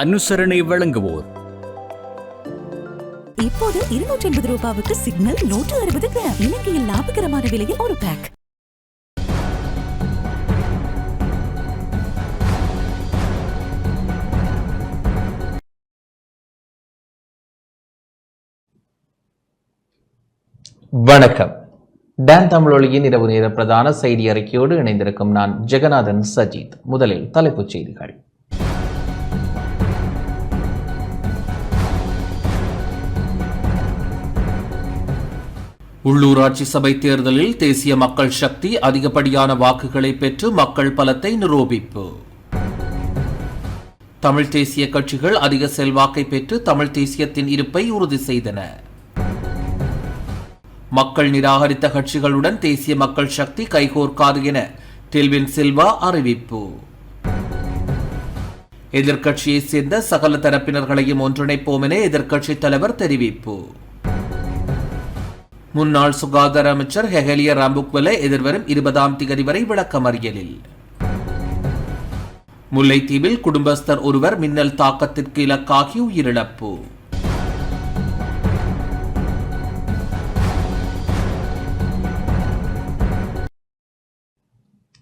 அனுசரணை வழங்குவோர். இப்போது இருநூற்றி ஐம்பது ரூபாவுக்கு சிக்னல் நூற்று அறுபது கிராம். இலங்கையில் லாபகரமான விலையில் ஒரு பேக் வணக்கம். டான் தமிழொலியின் இரவு நேர பிரதான செய்தி அறிக்கையோடு இணைந்திருக்கும் நான் ஜெகநாதன் சஜித். முதலில் தலைப்புச் செய்திகள். உள்ளூராட்சி சபை தேர்தலில் தேசிய மக்கள் சக்தி அதிகப்படியான வாக்குகளை பெற்று மக்கள் பலத்தை நிரூபிப்பு. தமிழ் தேசிய கட்சிகள் அதிக செல்வாக்கை பெற்று தமிழ் தேசியத்தின் இருப்பை உறுதி செய்தன. மக்கள் நிராகரித்த கட்சிகளுடன் தேசிய மக்கள் சக்தி கைகோர்க்காது என டெல்வின் சில்வா அறிவிப்பு. எதிர்க்கட்சியைச் சேர்ந்த சகல தரப்பினர்களையும் ஒன்றிணைப்போம் என எதிர்க்கட்சித் தலைவர் தெரிவிப்பு. முன்னாள் சுகாதார அமைச்சர் ஹெகலிய ராம்புக்வெல எதிர்வரும் இருபதாம் திகதி வரை விளக்கமறியலில். முல்லைத்தீவில் குடும்பஸ்தர் ஒருவர் மின்னல் தாக்கத்திற்கு இலக்காகி உயிரிழப்பு.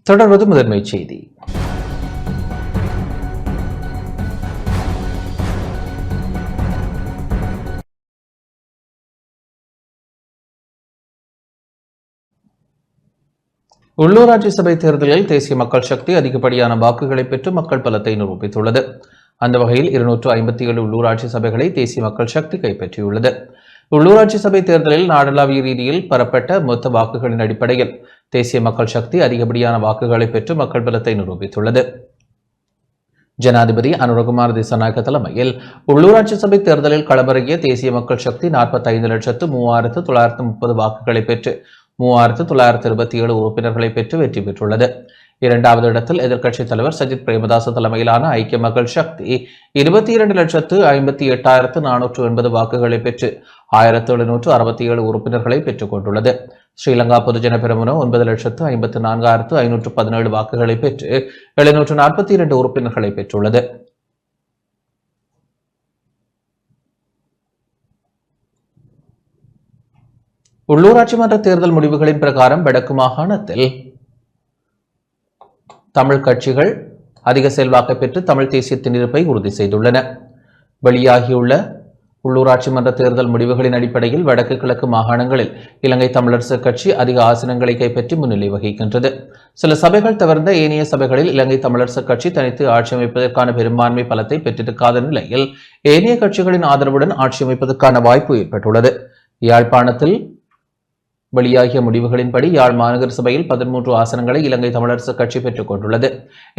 தொடர்வது முதன்மை செய்தி. உள்ளூராட்சி சபை தேர்தலில் தேசிய மக்கள் சக்தி அதிகப்படியான வாக்குகளை பெற்று மக்கள் பலத்தை நிரூபித்துள்ளது. அந்த வகையில் இருநூற்று ஐம்பத்தி ஏழு உள்ளூராட்சி சபைகளை தேசிய மக்கள் சக்தி கைப்பற்றியுள்ளது. உள்ளூராட்சி சபை தேர்தலில் நாடளாவிய ரீதியில் பெறப்பட்ட மொத்த வாக்குகளின் அடிப்படையில் தேசிய மக்கள் சக்தி அதிகப்படியான வாக்குகளை பெற்று மக்கள் பலத்தை நிரூபித்துள்ளது. ஜனாதிபதி அனுரகுமார் திசநாயக தலைமையில் உள்ளூராட்சி சபை தேர்தலில் களமிறங்கிய தேசிய மக்கள் சக்தி நாற்பத்தைந்து லட்சத்து மூவாயிரத்து தொள்ளாயிரத்து முப்பது வாக்குகளை பெற்று மூவாயிரத்து தொள்ளாயிரத்து இருபத்தி ஏழு உறுப்பினர்களை பெற்று வெற்றி பெற்றுள்ளது. இரண்டாவது இடத்தில் எதிர்க்கட்சித் தலைவர் சஜித் பிரேமதாச தலைமையிலான ஐக்கிய மக்கள் சக்தி இருபத்தி இரண்டு லட்சத்து ஐம்பத்தி எட்டாயிரத்து நானூற்று எண்பது வாக்குகளை பெற்று ஆயிரத்து எழுநூற்று அறுபத்தி ஏழு உறுப்பினர்களை பெற்றுக் கொண்டுள்ளது. ஸ்ரீலங்கா பொதுஜன பெருமனம் ஒன்பது லட்சத்து ஐம்பத்து நான்காயிரத்து ஐநூற்று பதினேழு வாக்குகளை பெற்று எழுநூற்று நாற்பத்தி இரண்டு உறுப்பினர்களை பெற்றுள்ளது. உள்ளூராட்சி மன்ற தேர்தல் முடிவுகளின் பிரகாரம் வடக்கு மாகாணத்தில் தமிழ் கட்சிகள் அதிக செல்வாக்கு பெற்று தமிழ் தேசியத்தின் இருப்பை உறுதி செய்துள்ளன. வெளியாகியுள்ள உள்ளூராட்சி மன்ற தேர்தல் முடிவுகளின் அடிப்படையில் வடக்கு கிழக்கு மாகாணங்களில் இலங்கை தமிழரசு கட்சி அதிக ஆசனங்களை கைப்பற்றி முன்னிலை வகிக்கின்றது. சில சபைகள் தவிர்ந்த ஏனைய சபைகளில் இலங்கை தமிழரசு கட்சி தனித்து ஆட்சி அமைப்பதற்கான பெரும்பான்மை பலத்தை பெற்றிருக்காத நிலையில் ஏனைய கட்சிகளின் ஆதரவுடன் ஆட்சி அமைப்பதற்கான வாய்ப்பு ஏற்பட்டுள்ளது. யாழ்ப்பாணத்தில் வெளியாகிய முடிவுகளின்படி யாழ் மாநகர சபையில் பதிமூன்று ஆசனங்களை இலங்கை தமிழரசு கட்சி பெற்றுக் கொண்டுள்ளது.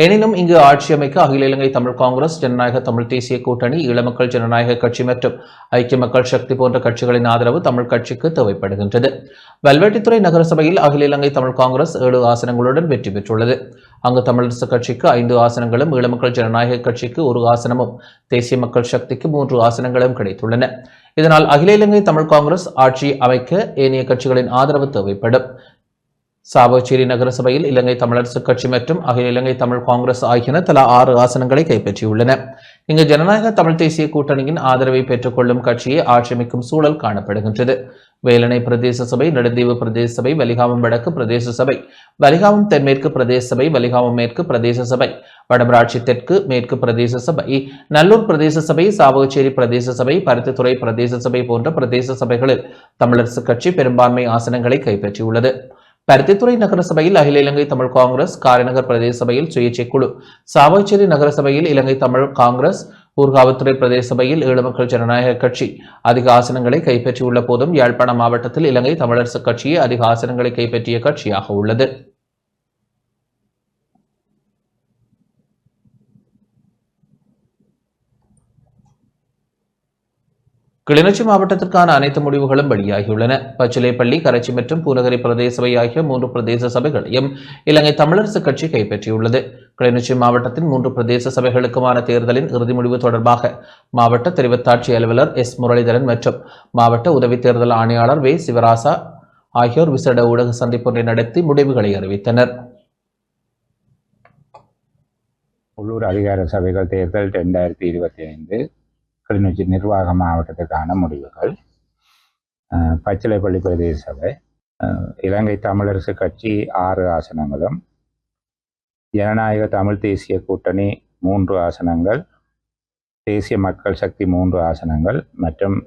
எனினும் இங்கு ஆட்சி அமைக்க அகில இலங்கை தமிழ் காங்கிரஸ் ஜனநாயக தமிழ் தேசிய கூட்டணி ஈழமக்கள் ஜனநாயக கட்சி மற்றும் ஐக்கிய மக்கள் சக்தி போன்ற கட்சிகளின் ஆதரவு தமிழ் கட்சிக்கு தேவைப்படுகின்றது. வல்வெட்டித்துறை நகர சபையில் அகில இலங்கை தமிழ் காங்கிரஸ் ஏழு ஆசனங்களுடன் வெற்றி பெற்றுள்ளது. அங்கு தமிழரசு கட்சிக்கு ஐந்து ஆசனங்களும் ஈழமக்கள் ஜனநாயக கட்சிக்கு ஒரு ஆசனமும் தேசிய மக்கள் சக்திக்கு மூன்று ஆசனங்களும் கிடைத்துள்ளன. இதனால் அகில இலங்கை தமிழ் காங்கிரஸ் ஆட்சி அமைக்க ஏனைய கட்சிகளின் ஆதரவு தேவைப்படும். சாவச்சேரி நகரசபையில் இலங்கை தமிழரசு கட்சி மற்றும் அகில இலங்கை தமிழ் காங்கிரஸ் ஆகியன தலா ஆறு ஆசனங்களை கைப்பற்றியுள்ளன. இங்கு ஜனநாயக தமிழ் தேசிய கூட்டணியின் ஆதரவை பெற்றுக்கொள்ளும் கட்சியை ஆட்சியமைக்கும் சூழல் காணப்படுகின்றது. வேலனை பிரதேச சபை நெடுந்தீவு பிரதேச சபை வலிகாமம் வடக்கு பிரதேச சபை. வலிகாமம் தென்மேற்கு பிரதேச சபை வலிகாமம் மேற்கு பிரதேச சபை. வடமராட்சி தெற்கு மேற்கு பிரதேச சபை. நல்லூர் பிரதேச சபை சாவகச்சேரி பிரதேச சபை பருத்தித்துறை பிரதேச சபை போன்ற பிரதேச சபைகளில் தமிழரசு கட்சி பெரும்பான்மை ஆசனங்களை கைப்பற்றியுள்ளது. பருத்தித்துறை நகர சபையில் அகில இலங்கை தமிழ் காங்கிரஸ் காரைநகர் பிரதேச சபையில் சுயேட்சை குழு. சாவகச்சேரி நகர சபையில் இலங்கை தமிழ் காங்கிரஸ் ஊர்காவத்துறை பிரதேச சபையில் ஈழமக்கள் ஜனநாயக கட்சி அதிக ஆசனங்களை கைப்பற்றியுள்ள போதும் யாழ்ப்பாணம் மாவட்டத்தில் இலங்கை தமிழரசு கட்சியே அதிக ஆசனங்களை கைப்பற்றிய கட்சியாக உள்ளது. கிளிநொச்சி மாவட்டத்திற்கான அனைத்து முடிவுகளும் வெளியாகியுள்ளன. பச்சிலைப்பள்ளி கரைச்சி மற்றும் பூநகரி பிரதேச சபை ஆகிய மூன்று பிரதேச சபைகளையும் இலங்கை தமிழரசு கட்சி கைப்பற்றியுள்ளது. கிளிநொச்சி மாவட்டத்தின் மூன்று பிரதேச சபைகளுக்குமான தேர்தலின் இறுதி முடிவு தொடர்பாக மாவட்ட தெரிவத்தாட்சி அலுவலர் எஸ். முரளிதரன் மற்றும் மாவட்ட உதவி தேர்தல் ஆணையாளர் வே. சிவராசா ஆகியோர் விசேட ஊடக சந்திப்பொன்றை நடத்தி முடிவுகளை அறிவித்தனர். உள்ளூர் அதிகார சபைகள் தேர்தல் ரெண்டாயிரத்தி இருபத்தி ஐந்து கிளிநொச்சி நிர்வாக மாவட்டத்துக்கான முடிவுகள் பச்சிலைப்பள்ளி பிரதேச சபை இலங்கை தமிழரசு கட்சி ஆறு ஆசனங்களும் ஜனநாயக தமிழ் தேசிய கூட்டணி மூன்று ஆசனங்கள் தேசிய மக்கள் சக்தி மூன்று ஆசனங்கள் மற்றும்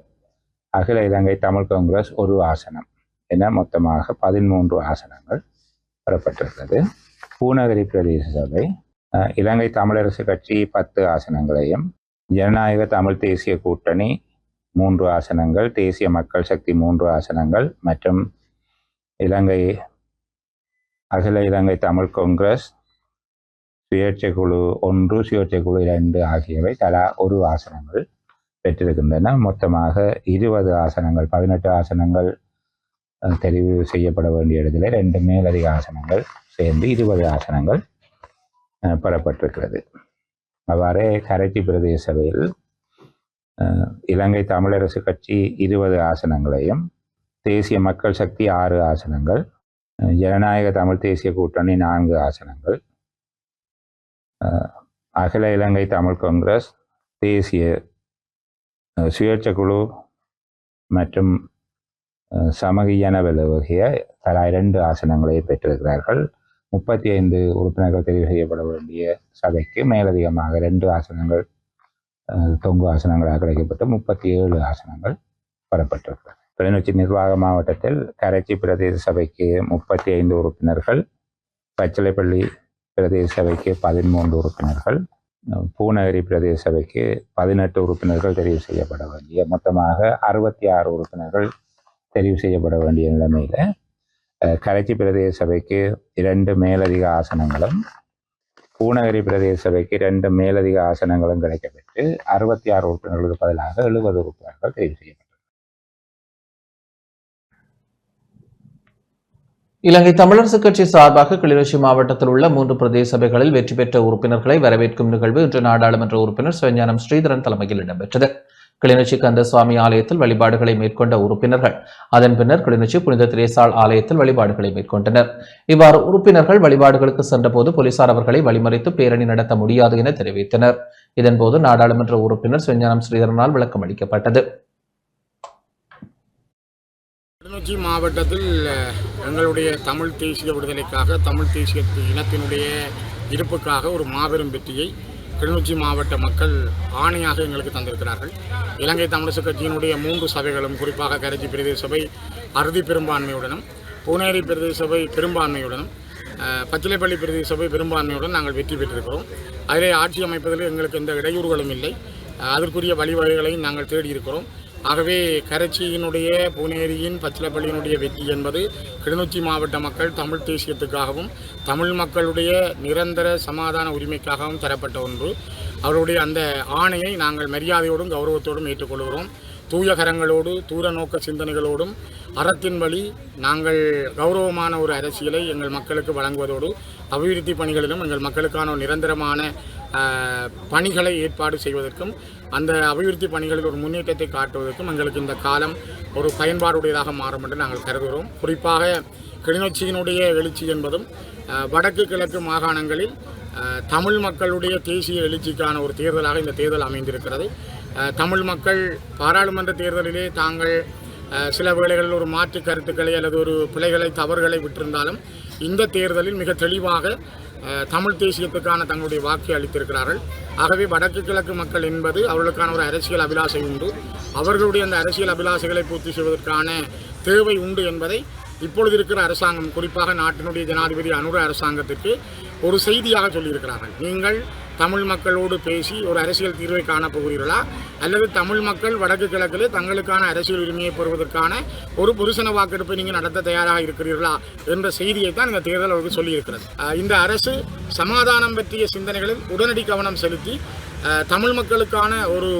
அகில இலங்கை தமிழ் காங்கிரஸ் ஒரு ஆசனம் என மொத்தமாக பதிமூன்று ஆசனங்கள் பெறப்பட்டிருக்கிறது. பூநகரி பிரதேச சபை இலங்கை தமிழரசு கட்சி பத்து ஆசனங்களையும் ஜனநாயக தமிழ் தேசிய கூட்டணி மூன்று ஆசனங்கள் தேசிய மக்கள் சக்தி மூன்று ஆசனங்கள் மற்றும் இலங்கை அகில இலங்கை தமிழ் காங்கிரஸ் சுயேட்சை குழு ஒன்று சுயேட்சை குழு இரண்டு ஆகியவை தலா ஒரு ஆசனங்கள் பெற்றிருக்கின்றன. மொத்தமாக இருபது ஆசனங்கள் பதினெட்டு ஆசனங்கள் தெரிவு செய்யப்பட வேண்டிய இடத்துல ரெண்டு மேலதிக ஆசனங்கள் சேர்ந்து இருபது ஆசனங்கள் பெறப்பட்டிருக்கிறது. அவ்வாறே கரைச்சி பிரதேச சபையில் இலங்கை தமிழரசு கட்சி இருபது ஆசனங்களையும் தேசிய மக்கள் சக்தி ஆறு ஆசனங்கள் ஜனநாயக தமிழ் தேசிய கூட்டணி நான்கு ஆசனங்கள் அகில இலங்கை தமிழ் காங்கிரஸ் தேசிய சுயேட்சை குழு மற்றும் சமகியன விலகிய தலா இரண்டு ஆசனங்களை பெற்றிருக்கிறார்கள். முப்பத்தி ஐந்து உறுப்பினர்கள் தெரிவு செய்யப்பட வேண்டிய சபைக்கு மேலதிகமாக ரெண்டு ஆசனங்கள் தொங்கு ஆசனங்களாக கிடைக்கப்பட்டு முப்பத்தி ஏழு ஆசனங்கள் பெறப்பட்டிருக்கிறது. கிளிநொச்சி நிர்வாக மாவட்டத்தில் கரைச்சி பிரதேச சபைக்கு முப்பத்தி ஐந்து உறுப்பினர்கள் பச்சிலைப்பள்ளி பிரதேச சபைக்கு பதிமூன்று உறுப்பினர்கள் பூநகரி பிரதேச சபைக்கு பதினெட்டு உறுப்பினர்கள் தெரிவு செய்யப்பட வேண்டிய மொத்தமாக அறுபத்தி ஆறு உறுப்பினர்கள் தெரிவு செய்யப்பட வேண்டிய நிலைமையில் கரைச்சி பிரதேச சபைக்கு இரண்டு மேலதிக ஆசனங்களும் பூநகரி பிரதேச சபைக்கு இரண்டு மேலதிக ஆசனங்களும் கிடைக்கப்பெற்று அறுபத்தி ஆறு உறுப்பினர்களுக்கு பதிலாக எழுபது உறுப்பினர்கள் தெரிவு செய்யப்பட்டனர் இலங்கை தமிழரசுக் கட்சி சார்பாக கிளிநொச்சி மாவட்டத்தில் உள்ள மூன்று பிரதேச சபைகளில் வெற்றி பெற்ற உறுப்பினர்களை வரவேற்கும் நிகழ்வு இன்று நாடாளுமன்ற உறுப்பினர் சிவஞானம் ஸ்ரீதரன் தலைமையில் இடம்பெற்றது. கிளிநொச்சி கந்தசுவாமி ஆலயத்தில் வழிபாடுகளை மேற்கொண்ட உறுப்பினர்கள். அதன் பின்னர் கிளிநொச்சி புனித திரேசால் ஆலயத்தில் வழிபாடுகளை மேற்கொண்டனர். இவ்வாறு உறுப்பினர்கள் வழிபாடுகளுக்கு சென்றபோது போலீசார் அவர்களை வழிமறித்து பேரணி நடத்த முடியாது என தெரிவித்தனர். இதன்போது நாடாளுமன்ற உறுப்பினர் சுஞ்ஞானம் ஸ்ரீதரனால் விளக்கம் அளிக்கப்பட்டது. கிளிநொச்சி மாவட்டத்தில் எங்களுடைய தமிழ் தேசிய விடுதலைக்காக தமிழ் தேசிய இனத்தினுடைய இருப்புக்காக ஒரு மாபெரும் வெற்றியை கிளிநொச்சி மாவட்ட மக்கள் ஆணையாக எங்களுக்கு தந்திருக்கிறார்கள். இலங்கை தமிழரசு கட்சியினுடைய மூன்று சபைகளும் குறிப்பாக கரைச்சி பிரதேச சபை அறுதி பெரும்பான்மையுடனும் பூனேரி பிரதேச சபை பெரும்பான்மையுடனும் பச்சிலைப்பள்ளி பிரதேச சபை பெரும்பான்மையுடன் நாங்கள் வெற்றி பெற்றிருக்கிறோம். அதிலே ஆட்சி அமைப்பதில் எங்களுக்கு எந்த இடையூறுகளும் இல்லை. அதற்குரிய வழிவகைகளையும் நாங்கள் தேடி இருக்கிறோம் ஆகவே கரைச்சியினுடைய பூனேரியின் பச்சிலப்பள்ளியினுடைய வெற்றி என்பது கிளிநொச்சி மாவட்ட மக்கள் தமிழ் தேசியத்துக்காகவும் தமிழ் மக்களுடைய நிரந்தர சமாதான உரிமைக்காகவும் தரப்பட்ட ஒன்று. அவருடைய அந்த ஆணையை நாங்கள் மரியாதையோடும் கௌரவத்தோடும் ஏற்றுக்கொள்கிறோம். தூயகரங்களோடு தூர நோக்க சிந்தனைகளோடும் அறத்தின் வழி நாங்கள் கௌரவமான ஒரு அரசியலை எங்கள் மக்களுக்கு வழங்குவதோடு அபிவிருத்தி பணிகளிலும் எங்கள் மக்களுக்கான நிரந்தரமான பணிகளை ஏற்பாடு செய்வதற்கும் அந்த அபிவிருத்தி பணிகளில் ஒரு முன்னேற்றத்தை காட்டுவதற்கும் எங்களுக்கு இந்த காலம் ஒரு பயன்பாடுடையதாக மாறும் என்று நாங்கள் கருதுகிறோம். குறிப்பாக கிளிநொச்சியினுடைய எழுச்சி என்பதும் வடக்கு கிழக்கு மாகாணங்களில் தமிழ் மக்களுடைய தேசிய எழுச்சிக்கான ஒரு தேர்தலாக இந்த தேர்தல் அமைந்திருக்கிறது. தமிழ் மக்கள் பாராளுமன்ற தேர்தலிலே தாங்கள் சில வேளைகளில் ஒரு மாற்று கருத்துக்களை அல்லது ஒரு பிழைகளை தவறுகளை விட்டிருந்தாலும் இந்த தேர்தலில் மிக தெளிவாக தமிழ் தேசியத்துக்கான தங்களுடைய வாக்கை அளித்திருக்கிறார்கள். ஆகவே வடக்கு கிழக்கு மக்கள் என்பது அவர்களுக்கான ஒரு அரசியல் அபிலாஷை உண்டு. அவர்களுடைய அந்த அரசியல் அபிலாஷைகளை பூர்த்தி செய்வதற்கான தேவை உண்டு என்பதை இப்பொழுது இருக்கிற அரசாங்கம் குறிப்பாக நாட்டினுடைய ஜனாதிபதி அனுர அரசாங்கத்துக்கு ஒரு செய்தியாக சொல்லியிருக்கிறார்கள். நீங்கள் தமிழ் மக்களோடு பேசி ஒரு அரசியல் தீர்வை காணப் போகிறீர்களா? அல்லது தமிழ் மக்கள் வடக்கு கிழக்கில் தங்களுக்கான அரசியல் உரிமையை பெறுவதற்கான ஒரு புருஷன வாக்கெடுப்பை நீங்கள் நடத்த தயாராக இருக்கிறீர்களா? என்ற செய்தியை தான் இந்த தேர்தல் அவருக்கு சொல்லியிருக்கிறது. இந்த அரசு சமாதானம் பற்றிய சிந்தனைகளில் உடனடி கவனம் செலுத்தி தமிழ் மக்களுக்கான ஒரு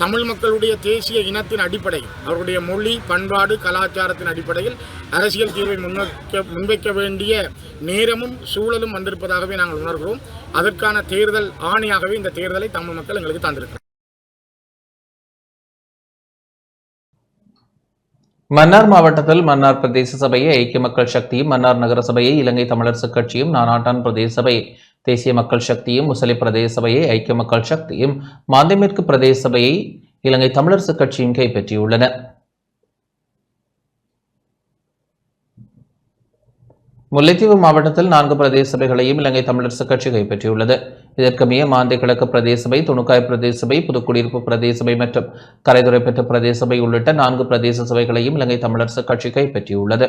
தமிழ் மக்களுடைய தேசிய இனத்தின் அடிப்படை அவருடைய மொழி பண்பாடு கலாச்சாரத்தின் அடிப்படையில் அரசியல் தீர்வை முன்வைக்க முன்வைக்க வேண்டிய நேரமும் சூழலும் வந்திருப்பதாகவே நாங்கள் உணர்கிறோம். அதற்கான தேர்தல் ஆணையாகவே இந்த தேர்தலை தமிழ் மக்கள் எங்களுக்கு தந்திருக்கிறார் மன்னார் மாவட்டத்தில் மன்னார் பிரதேச சபையை ஐக்கிய மக்கள் சக்தியும் மன்னார் நகர சபையை இலங்கை தமிழரசுக் கட்சியும் நானாட்டான் பிரதேச சபையை தேசிய மக்கள் சக்தியும் முசலி பிரதேச சபையை ஐக்கிய மக்கள் சக்தியும் மாந்தமேற்கு பிரதேச சபையை இலங்கை தமிழரசு கட்சியும் கைப்பற்றியுள்ளன. முல்லைத்தீவு மாவட்டத்தில் நான்கு பிரதேச சபைகளையும் இலங்கை தமிழரசு கட்சி கைப்பற்றியுள்ளது. இதற்கமைய மாந்தை கிழக்கு பிரதேச சபை துணுக்காய் பிரதேச சபை புதுக்குடியிருப்பு பிரதேச சபை மற்றும் கரைதுறை பெற்ற பிரதேச சபை உள்ளிட்ட நான்கு பிரதேச சபைகளையும் இலங்கை தமிழரசு கட்சி கைப்பற்றியுள்ளது.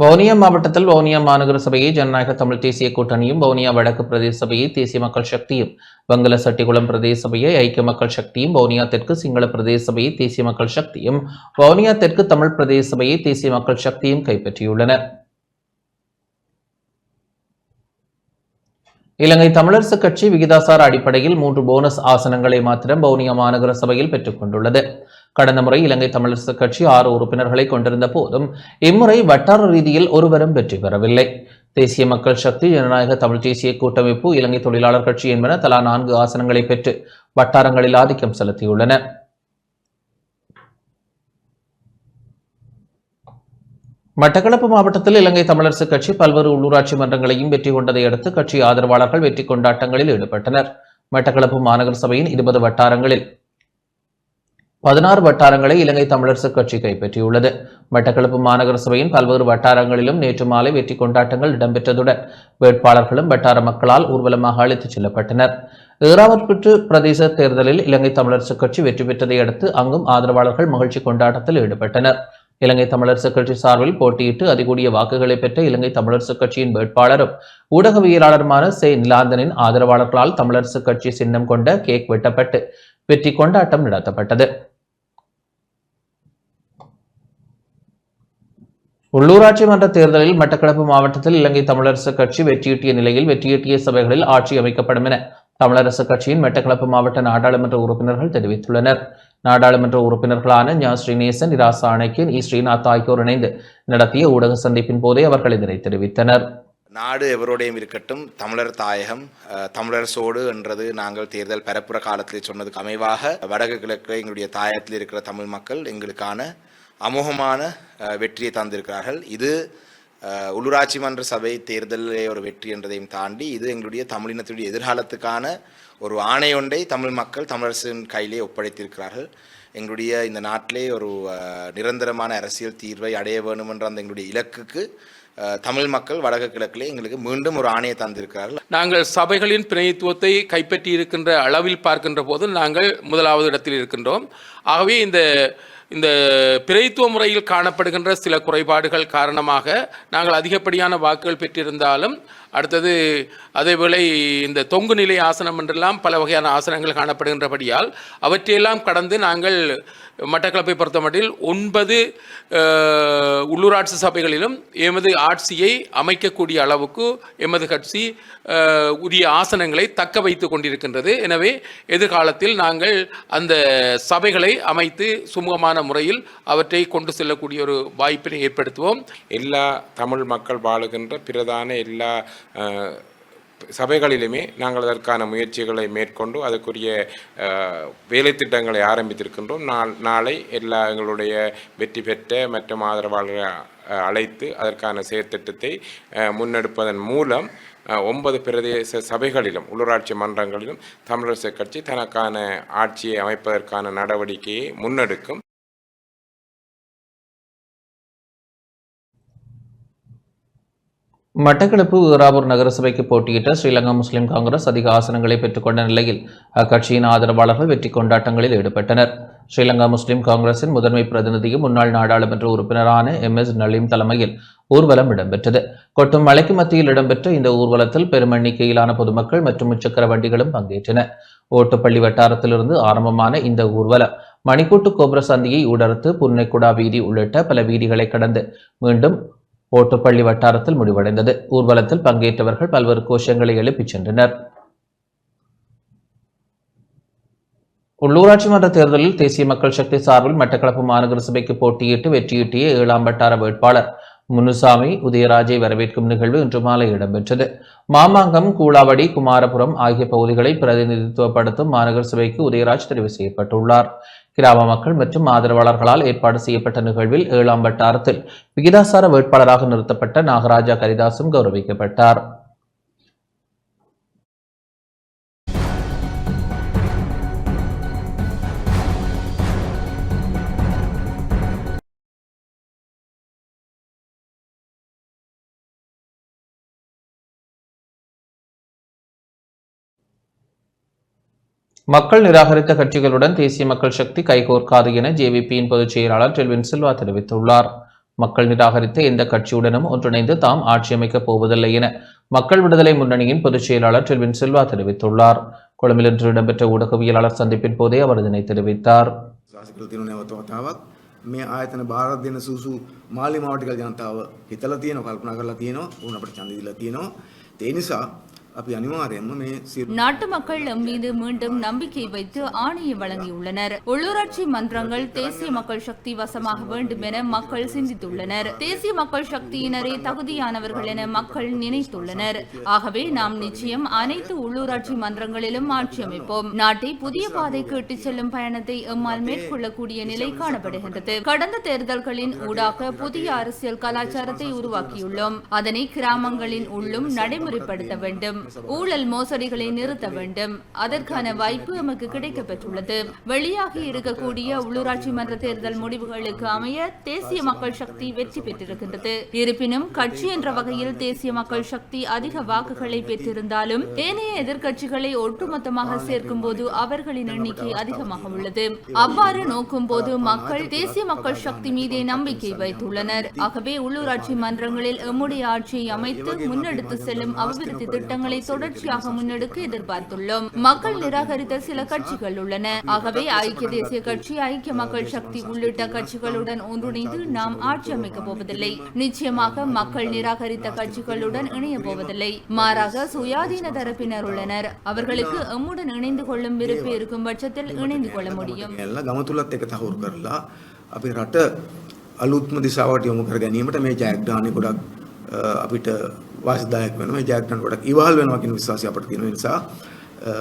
வவுனியா மாவட்டத்தில் வவுனியா மாநகர சபையை ஜனநாயக தமிழ் தேசிய கூட்டணியும் வவுனியா வடக்கு பிரதேச சபையை தேசிய மக்கள் சக்தியும் வங்கல சட்டிகுளம் பிரதேச சபையை ஐக்கிய மக்கள் சக்தியும் வவுனியா தெற்கு சிங்கள பிரதேச சபையை தேசிய மக்கள் சக்தியும் வவுனியா தெற்கு தமிழ் பிரதேச சபையை தேசிய மக்கள் சக்தியும் கைப்பற்றியுள்ளன. இலங்கை தமிழரசு கட்சி விகிதாசார அடிப்படையில் மூன்று போனஸ் ஆசனங்களை மாத்திரம் வவுனியா மாநகர சபையில் பெற்றுக் கொண்டுள்ளது. கடந்த முறை இலங்கை தமிழரசு கட்சி ஆறு உறுப்பினர்களை கொண்டிருந்த போதும் இம்முறை வட்டார ரீதியில் ஒருவரும் வெற்றி பெறவில்லை. தேசிய மக்கள் சக்தி ஜனநாயக தமிழ் தேசிய கூட்டமைப்பு இலங்கை தொழிலாளர் கட்சி என்பன தலா நான்கு ஆசனங்களை பெற்று வட்டாரங்களில் ஆதிக்கம் செலுத்தியுள்ளன. மட்டக்களப்பு மாவட்டத்தில் இலங்கை தமிழரசு கட்சி பல்வேறு உள்ளூராட்சி மன்றங்களையும் வெற்றி கொண்டதை அடுத்து கட்சி ஆதரவாளர்கள் வெற்றி கொண்டாட்டங்களில் ஈடுபட்டனர். மட்டக்களப்பு மாநகர சபையின் இருபது வட்டாரங்களில் பதினாறு வட்டாரங்களை இலங்கை தமிழரசு கட்சி கைப்பற்றியுள்ளது. மட்டக்களப்பு மாநகர சபையின் பல்வேறு வட்டாரங்களிலும் நேற்று மாலை வெற்றி கொண்டாட்டங்கள் இடம்பெற்றதுடன் வேட்பாளர்களும் வட்டார மக்களால் ஊர்வலமாக அழைத்துச் செல்லப்பட்டனர். ஏறாவற்புற்று பிரதேச தேர்தலில் இலங்கை தமிழரசு கட்சி வெற்றி பெற்றதை அடுத்து அங்கும் ஆதரவாளர்கள் மகிழ்ச்சி கொண்டாட்டத்தில் ஈடுபட்டனர். இலங்கை தமிழரசு கட்சி சார்பில் போட்டியிட்டு அதிகூடிய வாக்குகளை பெற்ற இலங்கை தமிழரசு கட்சியின் வேட்பாளரும் ஊடகவியலாளருமான சே. நிலாந்தனின் ஆதரவாளர்களால் தமிழரசு கட்சி சின்னம் கொண்ட கேக் வெட்டப்பட்டு வெற்றி கொண்டாட்டம் நடத்தப்பட்டது. உள்ளூராட்சி மன்ற தேர்தலில் மட்டக்களப்பு மாவட்டத்தில் இலங்கை தமிழரசு கட்சி வெற்றியீட்டிய நிலையில் வெற்றியீட்டிய சபைகளில் ஆட்சி அமைக்கப்படும் என தமிழரசு கட்சியின் மட்டக்களப்பு மாவட்ட நாடாளுமன்ற உறுப்பினர்கள் தெரிவித்துள்ளனர். நாடாளுமன்ற உறுப்பினர்களான ஞா. ஸ்ரீநேசன் இராசா அணைக்கன் இ. ஸ்ரீநாத் ஆகியோர் இணைந்து நடத்திய ஊடக சந்திப்பின் போதே அவர்கள் இதனை தெரிவித்தனர். நாடு எவரோடையும் இருக்கட்டும் தமிழர் தாயகம் அஹ், தமிழரசோடு என்றது நாங்கள் தேர்தல் பரப்புற காலத்தில் சொன்னதுக்கு அமைவாக வடக்கு கிழக்கு எங்களுடைய தாயகத்தில் இருக்கிற தமிழ் மக்கள் எங்களுக்கான அமோகமான வெற்றியை தந்திருக்கிறார்கள். இது உள்ளூராட்சி மன்ற சபை தேர்தலிலே ஒரு வெற்றி என்றதையும் தாண்டி இது எங்களுடைய தமிழினத்துடைய எதிர்காலத்துக்கான ஒரு ஆணை ஒன்றை தமிழ் மக்கள் தமிழரசின் கையிலே ஒப்படைத்திருக்கிறார்கள். எங்களுடைய இந்த நாட்டிலே ஒரு நிரந்தரமான அரசியல் தீர்வை அடைய வேண்டும் என்ற அந்த எங்களுடைய இலக்குக்கு தமிழ் மக்கள் வடக்கு கிழக்கிலே எங்களுக்கு மீண்டும் ஒரு ஆணையை தந்திருக்கிறார்கள். நாங்கள் சபைகளின் பிரதித்துவத்தை கைப்பற்றி இருக்கின்ற அளவில் பார்க்கின்ற போது நாங்கள் முதலாவது இடத்தில் இருக்கின்றோம். ஆகவே இந்த இந்த பிறைத்துவ முறையில் காணப்படுகின்ற சில குறைபாடுகள் காரணமாக நாங்கள் அதிகப்படியான வாக்குகள் பெற்றிருந்தாலும் அடுத்தது அதேபோல இந்த தொங்கு நிலை ஆசனம் என்றெல்லாம் பல வகையான ஆசனங்கள் காணப்படுகின்றபடியால் அவற்றையெல்லாம் கடந்து நாங்கள் மட்டக்களப்பை பொறுத்தமட்டில் ஒன்பது உள்ளூராட்சி சபைகளிலும் எமது ஆட்சியை அமைக்கக்கூடிய அளவுக்கு எமது கட்சி உரிய ஆசனங்களை தக்க வைத்து கொண்டிருக்கின்றது. எனவே எதிர்காலத்தில் நாங்கள் அந்த சபைகளை அமைத்து சுமூகமான முறையில் அவற்றை கொண்டு செல்லக்கூடிய ஒரு வாய்ப்பினை ஏற்படுத்துவோம். எல்லா தமிழ் மக்கள் வாழுகின்ற பிரதான எல்லா சபைகளிலுமே நாங்கள் அதற்கான முயற்சிகளை மேற்கொண்டு அதுக்குரிய வேலைத்திட்டங்களை வேலை திட்டங்களை ஆரம்பித்திருக்கின்றோம். நாள் நாளை எல்லா எங்களுடைய வெற்றி பெற்ற மற்றும் ஆதரவாளர்களை அழைத்து அதற்கான செயற்திட்டத்தை முன்னெடுப்பதன் மூலம் ஒன்பது பிரதேச சபைகளிலும் உள்ளூராட்சி மன்றங்களிலும் தமிழரசு கட்சி தனக்கான ஆட்சியை அமைப்பதற்கான நடவடிக்கையை முன்னெடுக்கும். மட்டக்களப்பு ஈராவூர் நகரசபைக்கு போட்டியிட்ட ஸ்ரீலங்கா முஸ்லிம் காங்கிரஸ் அதிக ஆசனங்களை பெற்றுக்கொண்ட நிலையில் அக்கட்சியின் ஆதரவாளர்கள் வெற்றி கொண்டாட்டங்களில் ஈடுபட்டனர். ஸ்ரீலங்கா முஸ்லிம் காங்கிரசின் முதன்மை பிரதிநிதியும் முன்னாள் நாடாளுமன்ற உறுப்பினரான எம். எஸ். நலீம் தலைமையில் ஊர்வலம் இடம்பெற்றது. கொட்டும் மலைக்கு மத்தியில் இடம்பெற்ற இந்த ஊர்வலத்தில் பெரும் எண்ணிக்கையிலான பொதுமக்கள் மற்றும் முச்சக்கர வண்டிகளும் பங்கேற்றன. ஓட்டுப்பள்ளி வட்டாரத்திலிருந்து ஆரம்பமான இந்த ஊர்வலம் மணிக்கூட்டு கோபுர சந்தியை உடர்த்து புன்னைக்குடா வீதி உள்ளிட்ட பல வீதிகளை கடந்து மீண்டும் ஓட்டுப்பள்ளி வட்டாரத்தில் முடிவடைந்தது. ஊர்வலத்தில் பங்கேற்றவர்கள் பல்வேறு கோஷங்களை எழுப்பிச் சென்றனர். உள்ளூராட்சி மன்ற தேர்தலில் தேசிய மக்கள் சக்தி சார்பில் மட்டக்களப்பு மாநகர சபைக்கு போட்டியிட்டு வெற்றியீட்டிய ஏழாம் வட்டார வேட்பாளர் முனுசாமி உதயராஜை வரவேற்கும் நிகழ்வு இன்று மாலை இடம்பெற்றது. மாமாங்கம் கூலாவடி குமாரபுரம் ஆகிய பகுதிகளை பிரதிநிதித்துவப்படுத்தும் மாநகர சபைக்கு உதயராஜ் தெரிவு செய்யப்பட்டுள்ளார். கிராம மக்கள் மற்றும் ஆதரவாளர்களால் ஏற்பாடு செய்யப்பட்ட நிகழ்வில் ஏழாம் வட்டாரத்தில் விகிதாசார வேட்பாளராக நிறுத்தப்பட்ட நாகராஜா கரிதாசும் கௌரவிக்கப்பட்டார். மக்கள் நிராகரித்த கட்சிகளுடன் தேசிய மக்கள் சக்தி கைகோர்க்காது என ஜேவிபியின் பொதுச் செயலாளர் டெல்வின் சில்வா தெரிவித்துள்ளார் மக்கள் நிராகரித்த எந்த கட்சியுடனும் ஒன்றிணைந்து தாம் ஆட்சி அமைக்கப் போவதில்லை என மக்கள் விடுதலை முன்னணியின் பொதுச் செயலாளர் டெல்வின் சில்வா தெரிவித்துள்ளார் கொழும்பில் இன்று இடம்பெற்ற ஊடகவியலாளர் சந்திப்பின் போதே அவர் இதனை தெரிவித்தார் විශ්වාස කළ තියෙන නැවත වතාවක් මේ ආයතන භාර දෙන සුසු මාලි මාවටිකල් ජනතාව හිතලා තියෙනවා කල්පනා කරලා තියෙනවා උන් අපිට ඡන්ද දීලා තියෙනවා ඒ නිසා අපි අනිවාර්යයෙන්ම මේ සියලු நாட்டு மக்கள் எம் மீது மீண்டும் நம்பிக்கை வைத்து ஆணையை வழங்கியுள்ளனர் உள்ளூராட்சி மன்றங்கள் தேசிய மக்கள் சக்தி வசமாக வேண்டும் என மக்கள் சிந்தித்துள்ளனர் தேசிய மக்கள் சக்தியினரே தகுதியானவர்கள் என மக்கள் நினைத்துள்ளனர் ஆகவே நாம் நிச்சயம் அனைத்து உள்ளூராட்சி மன்றங்களிலும் ஆட்சி அமைப்போம் நாட்டை புதிய பாதைக்கு இட்டுச் செல்லும் பயணத்தை எம்மால் மேற்கொள்ளக்கூடிய நிலை காணப்படுகின்றது கடந்த தேர்தல்களின் ஊடாக புதிய அரசியல் கலாச்சாரத்தை உருவாக்கியுள்ளோம் அதனை கிராமங்களின் உள்ளும் நடைமுறைப்படுத்த வேண்டும் ஊழல் மோசடிகளை நிறுத்த வேண்டும். அதற்கான வாய்ப்பு எமக்கு கிடைக்கப் பெற்றுள்ளது வெளியாகி இருக்கக்கூடிய உள்ளூராட்சி மன்ற தேர்தல் முடிவுகளுக்கு அமைய தேசிய மக்கள் சக்தி வெற்றி பெற்றிருக்கின்றது. இருப்பினும் கட்சி என்ற வகையில் தேசிய மக்கள் சக்தி அதிக வாக்குகளை பெற்றிருந்தாலும் ஏனைய எதிர்க்கட்சிகளை ஒட்டுமொத்தமாக சேர்க்கும் போது அவர்களின் எண்ணிக்கை அதிகமாக உள்ளது. அவ்வாறு நோக்கும் போது மக்கள் தேசிய மக்கள் சக்தி மீதே நம்பிக்கை வைத்துள்ளனர். ஆகவே உள்ளூராட்சி மன்றங்களில் எம்முடைய ஆட்சியை அமைத்து முன்னெடுத்து செல்லும் அபிவிருத்தி திட்டங்கள் தொடர்ச்சியாக முன்னெடுக்க எதிர்பார்த்துள்ளோம் மக்கள் நிராகரித்த சில கட்சிகள் உள்ளன ஆகவே ஐக்கிய தேசிய கட்சி ஐக்கிய மக்கள் சக்தி உள்ளிட்ட கட்சிகளுடன் ஒன்றிணைந்து நாம் ஆட்சி அமைக்கப் போவதில்லை நிச்சயமாக மக்கள் நிராகரித்த கட்சிகளுடன் இணைய போவதில்லை மாறாக சுயாதீன தரப்பினர் உள்ளனர் அவர்களுக்கு எம்முடன் இணைந்து கொள்ளும் விருப்பம் இருக்கும் பட்சத்தில் இணைந்து கொள்ள முடியும் එල්ල ගම තුලත් එක තහවුරු කරලා අපි රට අලුත්ම දිසාවට යොමු කර ගැනීමට මේ ජයග්‍රහණය ගොඩක් අ, අපිට වාසිදායක වෙනවා මේ ජයග්‍රහණ ගොඩක් ඉවහල් වෙනවා කියන විශ්වාසය අපිට තියෙන නිසා අ,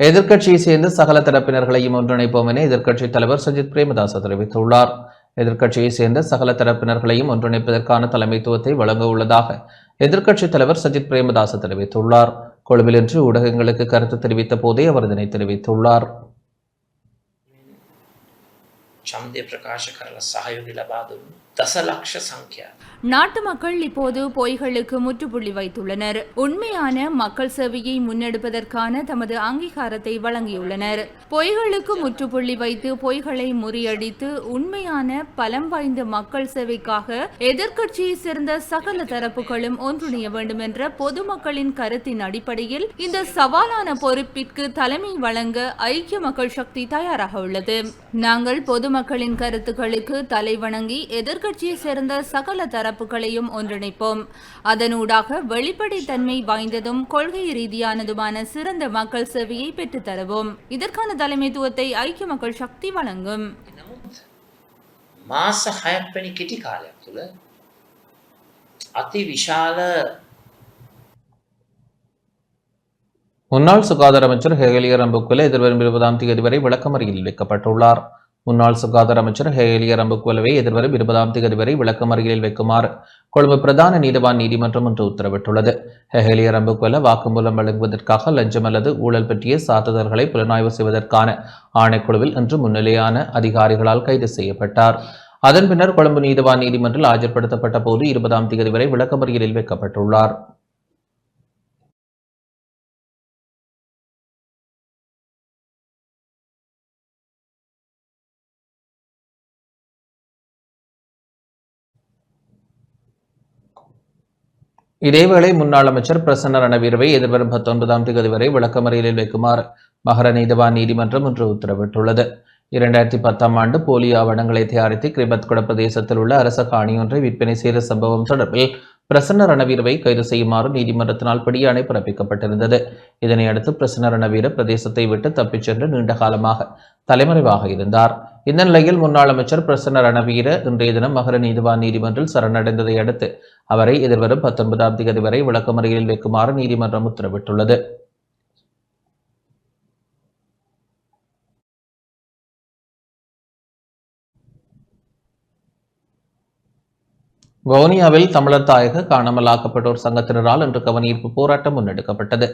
எதிர்க்கட்சியை சேர்ந்த சகல தரப்பினர்களையும் ஒன்றிணைப்போம் என எதிர்க்கட்சித் தலைவர் சஜித் பிரேமதாச தெரிவித்துள்ளார் எதிர்க்கட்சியை சேர்ந்த சகல தரப்பினர்களையும் ஒன்றிணைப்பதற்கான தலைமைத்துவத்தை வழங்க உள்ளதாக எதிர்க்கட்சித் தலைவர் சஜித் பிரேமதாச தெரிவித்துள்ளார் கொழும்பில் இன்று ஊடகங்களுக்கு கருத்து தெரிவித்த போதே அவர் இதனை தெரிவித்துள்ளார் ඡන්දය ප්‍රකාශ කරලා සහයෝගය ලබා දුන්නු தசலக்ஷ சங்கியா நாட்டு மக்கள் இப்போது பொய்களுக்கு முற்றுப்புள்ளி வைத்துள்ளனர். உண்மையான மக்கள் சேவையை முன்னெடுப்பதற்கான தமது அங்கீகாரத்தை வழங்கியுள்ளனர். பொய்களுக்கு முற்றுப்புள்ளி வைத்து பொய்களை முறியடித்து உண்மையான பலம் வாய்ந்த மக்கள் சேவைக்காக எதிர்கட்சியை சேர்ந்த சகல தரப்புகளும் ஒன்றிணைய வேண்டும் என்ற பொதுமக்களின் கருத்தின் அடிப்படையில் இந்த சவாலான பொறுப்பிற்கு தலைமை வழங்க ஐக்கிய மக்கள் சக்தி தயாராக உள்ளது. நாங்கள் பொதுமக்களின் கருத்துக்களுக்கு தலைவணங்கி எதிர்க்க எதிர்க்கட்சியை சேர்ந்த சகல தரப்புகளையும் ஒன்றிணைப்போம் அதனூடாக வெளிப்படைத்தன்மை வாய்ந்ததும் கொள்கை ரீதியானதுமான சிறந்த மக்கள் சேவையை பெற்றுத் தருவோம் இதற்கான தலைமைத்துவத்தை ஐக்கிய மக்கள் சக்தி வழங்கும் නමුත් මාස හයක් පැණි කෙටි කාලයක් තුළ අති විශාල முன்னாள் சுகாதார அமைச்சர் ஹேலியர் அம்புக்குல எதிர்வரும் இருபதாம் தேதி வரை விளக்கமறியலில் வைக்கப்பட்டுள்ளார் முன்னாள் சுகாதார அமைச்சர் ஹேலிய ரம்புக்குலவை எதிர்வரும் இருபதாம் தேதி வரை விளக்கமறியலில் வைக்குமாறு கொழும்பு பிரதான நீதிவான் நீதிமன்றம் ஒன்று உத்தரவிட்டுள்ளது. ஹெஹெலிய ரம்புக்குல வாக்குமூலம் வழங்குவதற்காக லஞ்சம் அல்லது ஊழல் பற்றிய சாத்துதல்களை புலனாய்வு செய்வதற்கான ஆணைக்குழுவில் இன்று முன்னிலையான அதிகாரிகளால் கைது செய்யப்பட்டார். அதன் பின்னர் கொழும்பு நீதிவான் நீதிமன்றில் ஆஜர்படுத்தப்பட்ட போது இருபதாம் தேதி வரை விளக்கமறியலில் வைக்கப்பட்டுள்ளார். இதேவேளை முன்னாள் அமைச்சர் பிரசன்ன ரணவீரவை எதிர்வரும் பத்தொன்பதாம் தேதி வரை விளக்கமறியலில் வைக்குமாறு மகர நீதவான் நீதிமன்றம் இன்று உத்தரவிட்டுள்ளது. இரண்டாயிரத்தி பத்தாம் ஆண்டு போலி ஆவணங்களை தயாரித்து கிரிபத்குட பிரதேசத்தில் உள்ள அரச காணியொன்றை விற்பனை செய்த சம்பவம் தொடர்பில் பிரசன்ன ரணவீரவை கைது செய்யுமாறு நீதிமன்றத்தினால் பிடியாணை பிறப்பிக்கப்பட்டிருந்தது. இதனையடுத்து பிரசன்ன ரணவீர பிரதேசத்தை விட்டு தப்பிச் சென்று நீண்ட காலமாக தலைமறைவாக இருந்தார். இந்த நிலையில் முன்னாள் அமைச்சர் பிரசன்ன ரணவீர இன்றைய தினம் மகர நீதிவான் நீதிமன்றில் சரணடைந்ததை அடுத்து அவரை எதிர்வரும் பத்தொன்பதாம் தேதி வரை விளக்கமறியலில் வைக்குமாறு நீதிமன்றம் உத்தரவிட்டுள்ளது. வவுனியாவில் தமிழர் தாயக காணாமலாக்கப்பட்டோர் சங்கத்தினரால் இன்று கவனீர்ப்பு போராட்டம் முன்னெடுக்கப்பட்டது.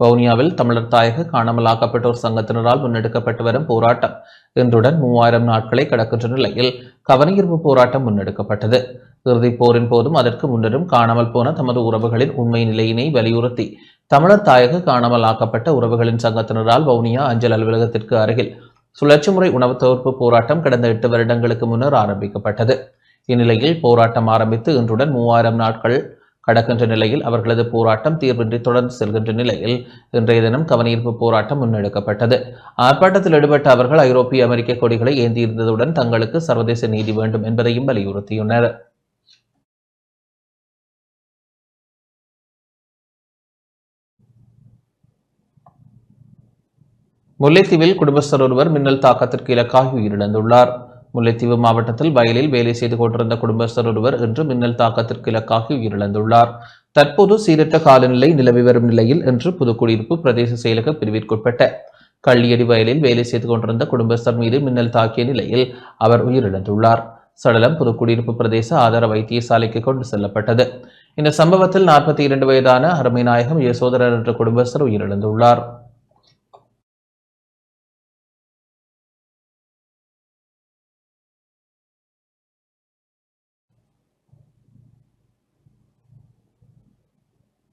வவுனியாவில் தமிழர் தாயக காணாமலாக்கப்பட்டோர் சங்கத்தினரால் முன்னெடுக்கப்பட்டு வரும் போராட்டம் இன்றுடன் மூவாயிரம் நாட்களை கடக்கின்ற நிலையில் கவனஈர்ப்பு போராட்டம் முன்னெடுக்கப்பட்டது. இறுதிப் போரின் போதும் அதற்கு முன்னரும் காணாமல் போன தமது உறவுகளின் உண்மை நிலையினை வலியுறுத்தி தமிழர் தாயக காணாமலாக்கப்பட்ட உறவுகளின் சங்கத்தினரால் வவுனியா அஞ்சல் அலுவலகத்திற்கு அருகில் சுழற்சி முறை உணவு தவிர்ப்பு போராட்டம் கடந்த எட்டு வருடங்களுக்கு முன்னர் ஆரம்பிக்கப்பட்டது. இந்நிலையில் போராட்டம் ஆரம்பித்து இன்றுடன் மூவாயிரம் நாட்கள் கடக்கின்ற நிலையில் அவர்களது போராட்டம் தீர்வின்றி தொடர்ந்து செல்கின்ற நிலையில் இன்றைய தினம் கவனஈர்ப்பு போராட்டம் முன்னெடுக்கப்பட்டது. ஆர்ப்பாட்டத்தில் ஈடுபட்ட அவர்கள் ஐரோப்பிய அமெரிக்க கொடிகளை ஏந்தியிருந்ததுடன் தங்களுக்கு சர்வதேச நீதி வேண்டும் என்பதையும் வலியுறுத்தியுள்ளனர். முல்லைத்தீவில் குடும்பஸ்தர் ஒருவர் மின்னல் தாக்கத்திற்கு இலக்காகி உயிரிழந்துள்ளார். முல்லைத்தீவு மாவட்டத்தில் வயலில் வேலை செய்து கொண்டிருந்த குடும்பஸ்தர் ஒருவர் இன்று மின்னல் தாக்கத்திற்கு இலக்காகி உயிரிழந்துள்ளார். தற்போது சீரற்ற காலநிலை நிலவி வரும் நிலையில் இன்று புதுக்குடியிருப்பு பிரதேச செயலக பிரிவிற்குட்பட்ட கள்ளியடி வயலில் வேலை செய்து கொண்டிருந்த குடும்பஸ்தர் மீது மின்னல் தாக்கிய நிலையில் அவர் உயிரிழந்துள்ளார். சடலம் புதுக்குடியிருப்பு பிரதேச ஆதார வைத்தியசாலைக்கு கொண்டு செல்லப்பட்டது. இந்த சம்பவத்தில் நாற்பத்தி இரண்டு வயதான அருமைநாயகம் யசோதரர் என்ற குடும்பஸ்தர் உயிரிழந்துள்ளார்.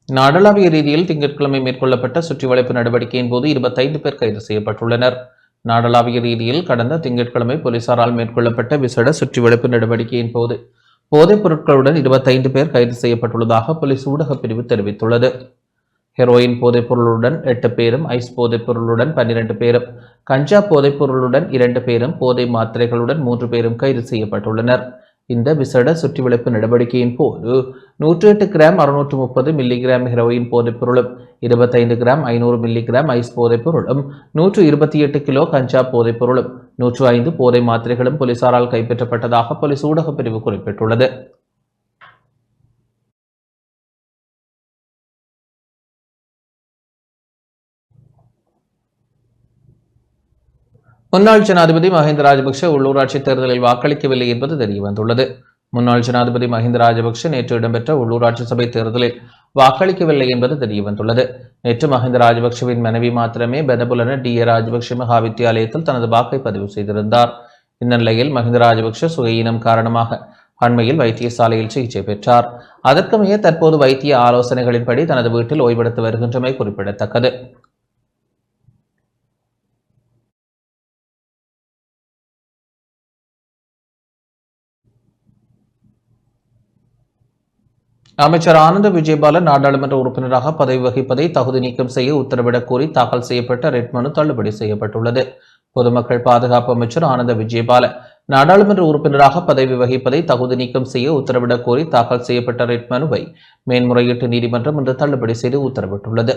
நாடளாவிய ரீதியில் திங்கட்கிழமை மேற்கொள்ளப்பட்ட சுற்றிவளைப்பு நடவடிக்கையின் போது இருபத்தைந்து பேர் கைது செய்யப்பட்டுள்ளனர். நாடளாவிய ரீதியில் கடந்த திங்கட்கிழமை போலீசாரால் மேற்கொள்ளப்பட்ட விசேட சுற்றிவளைப்பு நடவடிக்கையின் போது போதைப் பொருட்களுடன் இருபத்தைந்து பேர் கைது செய்யப்பட்டுள்ளதாக போலீஸ் ஊடகப் பிரிவு தெரிவித்துள்ளது. ஹெரோயின் போதைப் பொருளுடன் எட்டு பேரும் ஐஸ் போதைப் பொருளுடன் பன்னிரண்டு பேரும் கஞ்சா போதைப் பொருளுடன் இரண்டு பேரும் போதை மாத்திரைகளுடன் மூன்று பேரும் கைது செய்யப்பட்டுள்ளனர். இந்த விசேட சுற்றிவளைப்பு நடவடிக்கையின் போது நூற்றி எட்டு கிராம் அறுநூற்று முப்பது மில்லிகிராம் ஹெரோயின் போதைப் பொருளும் இருபத்தைந்து கிராம் ஐநூறு மில்லிகிராம் ஐஸ் போதைப் பொருளும் நூற்று இருபத்தி எட்டு கிலோ கஞ்சா போதைப் பொருளும் நூற்று ஐந்து போதை மாத்திரைகளும் போலீசாரால் கைப்பற்றப்பட்டதாக போலீஸ் ஊடகப் பிரிவு குறிப்பிட்டுள்ளது. முன்னாள் ஜனாதிபதி மஹிந்த ராஜபக்ஷ உள்ளூராட்சி தேர்தலில் வாக்களிக்கவில்லை என்பது தெரியவந்துள்ளது. முன்னாள் ஜனாதிபதி மஹிந்த ராஜபக்ஷ நேற்று இடம்பெற்ற உள்ளூராட்சி சபை தேர்தலில் வாக்களிக்கவில்லை என்பது தெரியவந்துள்ளது. நேற்று மஹிந்த ராஜபக்ஷவின் மனைவி மாத்திரமே பெதபுலன டி. ஏ. ராஜபக்ஷ மகாவித்தியாலயத்தில் தனது வாக்கை பதிவு செய்திருந்தார். இந்நிலையில் மஹிந்த ராஜபக்ஷ சுகையினம் காரணமாக அண்மையில் வைத்தியசாலையில் சிகிச்சை பெற்றார். அதற்குமைய தற்போது வைத்திய ஆலோசனைகளின்படி தனது வீட்டில் ஓய்வெடுத்து வருகின்றமை குறிப்பிடத்தக்கது. அமைச்சர் ஆனந்த விஜயபாலன் நாடாளுமன்ற உறுப்பினராக பதவி வகிப்பதை தகுதி நீக்கம் செய்ய உத்தரவிடக் கோரி தாக்கல் செய்யப்பட்ட ரெட் மனு தள்ளுபடி செய்யப்பட்டுள்ளது. பொதுமக்கள் பாதுகாப்பு அமைச்சர் ஆனந்த விஜயபால நாடாளுமன்ற உறுப்பினராக பதவி வகிப்பதை தகுதி நீக்கம் செய்ய உத்தரவிடக் கோரி தாக்கல் செய்யப்பட்ட ரிட் மனுவை மேன்முறையீட்டு நீதிமன்றம் இன்று தள்ளுபடி செய்து உத்தரவிட்டுள்ளது.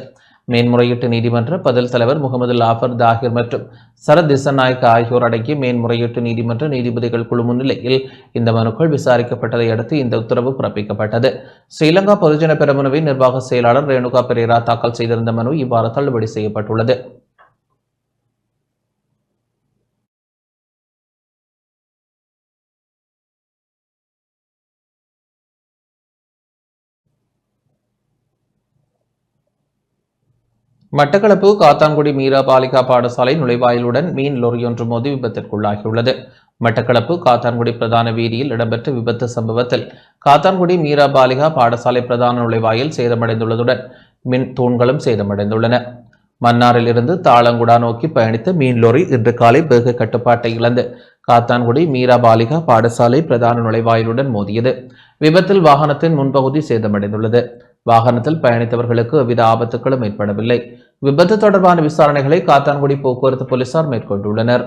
மேன்முறையீட்டு நீதிமன்ற பதில் தலைவர் முகமது லாஃபர் தாகிர் மற்றும் சரத் திசநாயக் ஆகியோர் அடங்கிய மேன்முறையீட்டு நீதிமன்ற நீதிபதிகள் குழு முன்னிலையில் இந்த மனுக்கள் விசாரிக்கப்பட்டதை அடுத்து இந்த உத்தரவு பிறப்பிக்கப்பட்டது. ஸ்ரீலங்கா பொதுஜன பெருமனுவின் நிர்வாக செயலாளர் ரேணுகா பெரேரா தாக்கல் செய்திருந்த மனு இவ்வாறு தள்ளுபடி செய்யப்பட்டுள்ளது. மட்டக்களப்பு காத்தான்குடி மீரா பாலிகா பாடசாலை நுழைவாயிலுடன் மீன் லொரியொன்று மோதி விபத்திற்குள்ளாகியுள்ளது. மட்டக்களப்பு காத்தான்குடி பிரதான வீதியில் இடம்பெற்ற விபத்து சம்பவத்தில் காத்தான்குடி மீரா பாலிகா பாடசாலை பிரதான நுழைவாயில் சேதமடைந்துள்ளதுடன் மின் தூண்களும் சேதமடைந்துள்ளன. மன்னாரில் இருந்து தாளங்குடா நோக்கி பயணித்த மீன் லொரி இன்று காலை வேக கட்டுப்பாட்டை இழந்து காத்தான்குடி மீரா பாலிகா பாடசாலை பிரதான நுழைவாயிலுடன் மோதியது. விபத்தில் வாகனத்தின் முன்பகுதி சேதமடைந்துள்ளது. வாகனத்தில் பயணித்தவர்களுக்கு எவ்வித ஆபத்துகளும் ஏற்படவில்லை. விபத்து தொடர்பான விசாரணைகளை காத்தான்குடி போக்குவரத்து போலீசார் மேற்கொண்டுள்ளனர்.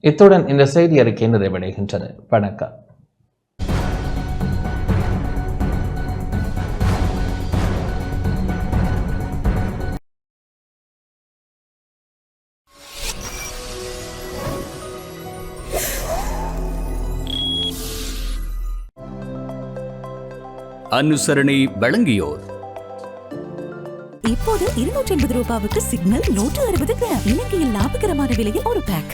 இத்துடன் இந்த செய்தி அறிக்கை நிறைவடைகின்றது. வணக்கம். அனுசரணை வழங்கியோர். இப்போது இருநூற்றி எண்பது ரூபாவுக்கு சிக்னல் நூற்று அறுபது கிராம். இலங்கையில் லாபகரமான விலையில் ஒரு பேக்